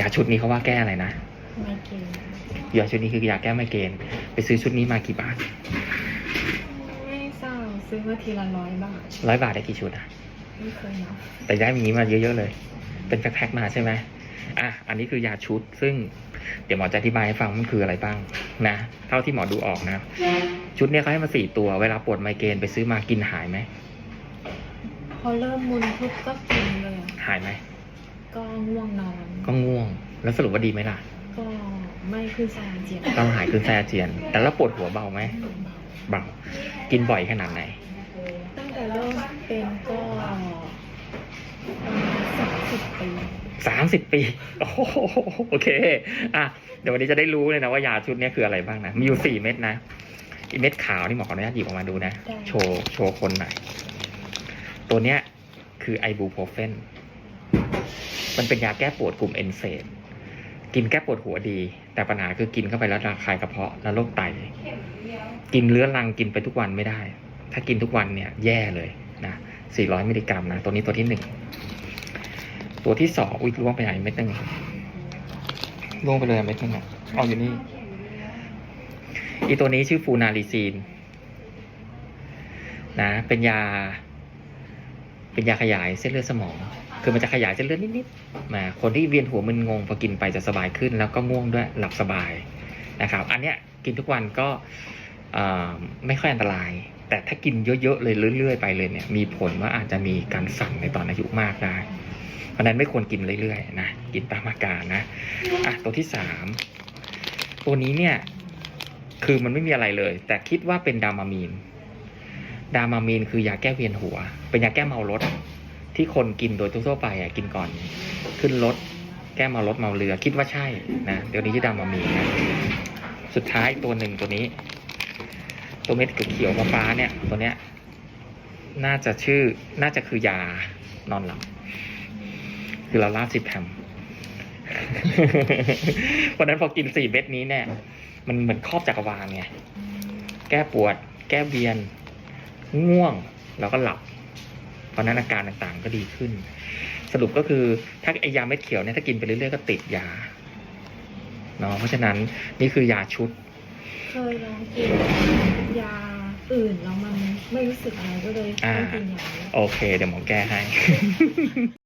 ยาชุดนี้เขาว่าแก้อะไรนะไม่กินยาชุดนี้คือยาแก้ไมเกรนไปซื้อชุดนี้มากี่บาทไม่ทราบซื้อมาทีละร้อยบาทร้อยบาทได้กี่ชุดอะไม่เคยนับแต่ได้มีมาเยอะๆเลย เป็นแพ็คๆมาใช่ไหมอะอันนี้คือยาชุดซึ่งเดี๋ยวหมอจะอธิบายให้ฟังมันคืออะไรบ้างนะเท่าที่หมอดูออกนะ ชุดเนี้ยเขาให้มาสี่ตัวเวลาปวดไมเกรนไปซื้อมากินหายไหมพอเริ่มมุนปุ๊บก็กินเลยหายไหม ก็ง่วงนอน ก็ง่วง แล้วสรุปว่าดีไหมล่ะ ก็ไม่ขึ้นสายอาเจียนต้องหายขึ้นแซ่อาเจียน แต่แล้วปวดหัวเบาไหมเบา กินบ่อยขนาดไหน ตั้งแต่เริ่มเป็นก็สามสิบปีสามสิบปี โอ้โหโอเค อะ เดี๋ยววันนี้จะได้รู้เลยนะว่ายาชุดเนี้ยคืออะไรบ้างนะ มีอยู่สี่เม็ดนะอีเม็ดขาวนี่หมอขออนุญาตหยิบออกมาดูนะ โชว์โชว์คนหน่อย ตัวเนี้ยคือไอบูโพรเฟน มันเป็นยาแก้ปวดกลุ่มเอนเซดกินแก้ปวดหัวดี แต่ปัญหาคือกินเข้าไปแล้วระคายกระเพาะแล้วโรคไต กินเลื้อรังกินไปทุกวันไม่ได้ ถ้ากินทุกวันเนี่ยแย่เลยนะ400 มิลลิกรัมนะ ตัวนี้ตัวที่หนึ่ง ตัวที่สองอุ้ยล่วงไปไหนเม็ดนึงล่วงไปเลยเม็ดนึงอะเอาอยู่นี่ อีตัวนี้ชื่อฟูนาลิซีนนะ เป็นยา เป็นยาขยายเส้นเลือดสมอง คือมันจะขยายเส้นเลือดนิดๆมาคนที่เวียนหัวมึนงงพอกินไปจะสบายขึ้น แล้วก็ง่วงด้วยหลับสบายนะครับ อันเนี้ยกินทุกวันก็ไม่ค่อยอันตราย แต่ถ้ากินเยอะๆเลยเรื่อยๆไปเลยเนี่ยมีผลว่าอาจจะมีการสั่นในตอนอายุมากได้ เพราะนั้นไม่ควรกินเรื่อยๆนะกินตามอาการนะอะตัวที่สามตัวนี้เนี่ยคือมันไม่มีอะไรเลย แต่คิดว่าเป็นดามามีน ดามามีนคือยาแก้เวียนหัว เป็นยาแก้เมารถ ที่คนกินโดยทั่วไปอะกินก่อน ขึ้นรถแก้เมารถเมาเรือคิดว่าใช่นะเดี๋ยวนี้ชื่อดามามีนนะสุดท้ายตัวหนึ่งตัวนี้ ตัวเม็ดเขียวฟ้าเนี่ย ตัวเนี้ย น่าจะชื่อน่าจะคือยานอนหลับคือเราลาบซิแพมเพราะนั้นพอกินสี่เม็ดนี้เนี่ย มันเหมือนครอบจักรวาลไงแก้ปวด แก้เวียน ง่วงแล้วก็หลับเพราะฉะนั้นอาการต่างๆก็ดีขึ้น สรุปก็คือถ้าไอยาเม็ดเขียวเนี่ยถ้ากินไปเรื่อยๆก็ติดยาเนาะเพราะฉะนั้นนี่คือยาชุด เคยลองกินยาอื่นแล้วมันไม่รู้สึกอะไรก็เลยอ่าไม่กินยานี้โอเค เดี๋ยวหมอแก้ให้